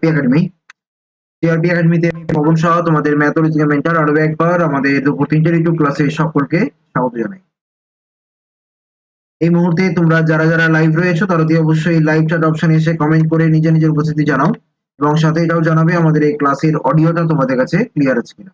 TRP academy TRP একাডেমিতে পবন সহ তোমাদের ম্যাথোলজি মেন্টার আরও একবার, আমাদের দুপুর তিনটের ইউটিউব ক্লাসে সকলকে স্বাগত জানাই। এই মুহূর্তে তোমরা যারা যারা লাইভ রয়েছো তারা দিয়ে অবশ্যই লাইভ চ্যাট অপশনে এসে কমেন্ট করে নিজে নিজের উপস্থিতি জানাও এবং সাথে এটাও জানাবে আমাদের এই ক্লাসের অডিওটা তোমাদের কাছে ক্লিয়ার আছে কিনা।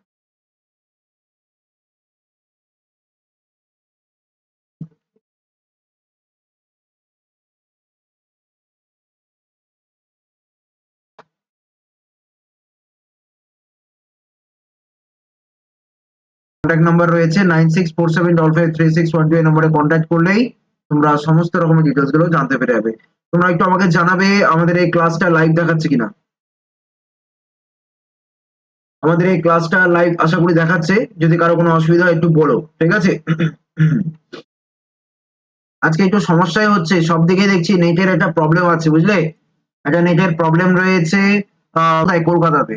কন্ট্যাক্ট নাম্বার রয়েছে nine six four seven double five three six one two এই নম্বরে কন্ট্যাক্ট করলেই তোমরা সমস্ত রকমের ডিটেলসগুলো জানতে পেরে যাবে। তোমরা একটু আমাকে জানাবে আমাদের এই ক্লাসটা লাইভ দেখাচ্ছে কিনা। আমাদের এই ক্লাসটা লাইভ আশা করি দেখাচ্ছে, যদি কারও কোনো অসুবিধা হয় একটু বলো, ঠিক আছে? আজকে একটু সমস্যাই হচ্ছে সব দিকে দেখছি নেটের একটা প্রবলেম আছে, বুঝলে? একটা নেটের প্রবলেম রয়েছে কলকাতাতে।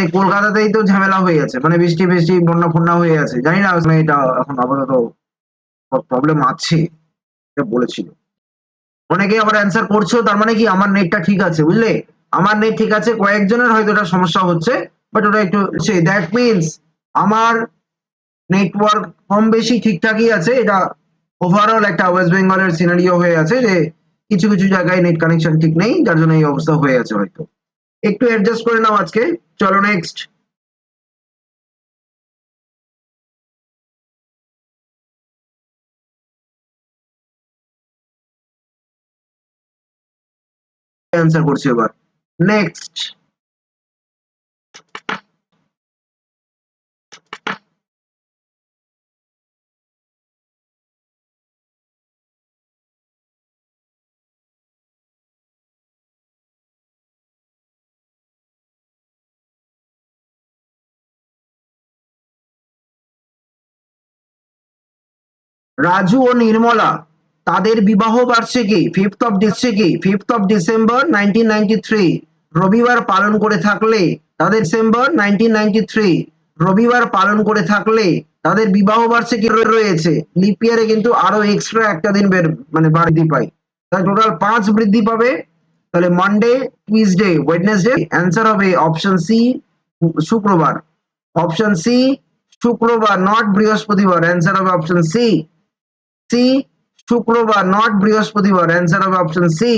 এই কলকাতাতেই তো ঝামেলা হয়ে আছে মানে বৃষ্টি বৃষ্টি বন্যা ফন্যা হয়ে আছে। জানি না আসলে এটা এখন আপাতত প্রবলেম আছে বলেছিল। অনেকে আবার অ্যান্সার করছ তার মানে কি আমার নেটটা ঠিক আছে, বুঝলে? আমার নেট ঠিক আছে, কয়েকজনের হয়তো এটা সমস্যা হচ্ছে বাট ওটা একটু দ্যাট মিনস আমার নেটওয়ার্ক কম বেশি ঠিকঠাকই আছে, এটা ওভারঅল একটা ওয়েস্ট বেঙ্গলের সিনারিও হয়ে আছে যে, কিছু কিছু জায়গায় নেট কানেকশন ঠিক নেই, যার জন্য এই অবস্থা হয়ে আছে হয়তো। একটু অ্যাডজাস্ট করে নাও আজকে চলো নেক্সট অ্যান্সার করছি এবার নেক্সট রাজু ও নির্মলা, তাদের বিবাহ বার্ষিকী fifth of December fifth of December nineteen রবিবার পালন করে থাকলে তাদের ডিসেম্বর নাইনটিন রবিবার পালন করে থাকলে তাদের বিবাহ বার্ষিকী রয়েছে। লিপ ইয়ারে কিন্তু আরও এক্সট্রা একটা দিন বের মানে বৃদ্ধি পায়। তাহলে টোটাল পাঁচ বৃদ্ধি পাবে। তাহলে মানডে টুইসডে ওয়েডনেসডে অ্যান্সার হবে অপশন সি শুক্রবার। অপশন সি শুক্রবার নট বৃহস্পতিবার অ্যান্সার হবে অপশন সি সি, শুক্রবার নট বৃহস্পতিবার অ্যান্সার হবে অপশন সি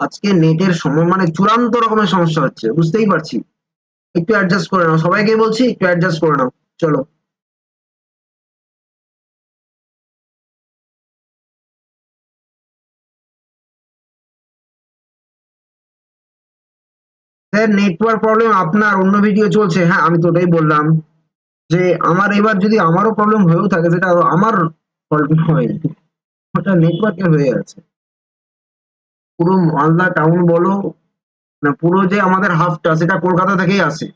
আজকে নেটের সময় মানে চূড়ান্ত রকমের সমস্যা হচ্ছে, বুঝতেই পারছি। একটু অ্যাডজাস্ট করে নাও সবাইকে বলছি, একটু অ্যাডজাস্ট করে নাও, চলো। স্যার নেটওয়ার্ক প্রবলেম আপনার, অন্য ভিডিও চলছে। হ্যাঁ আমি তো ওটাই বললাম যে, আমার এবার যদি আমারও প্রবলেম হয়েও থাকে, সেটা আমার ফল্ট নয় ওটা নেটওয়ার্কের হয়ে আছে। পুরো মালদা টাউন বলো, না, পুরো যে আমাদের হাফটা সেটা কলকাতা থেকেই আসে।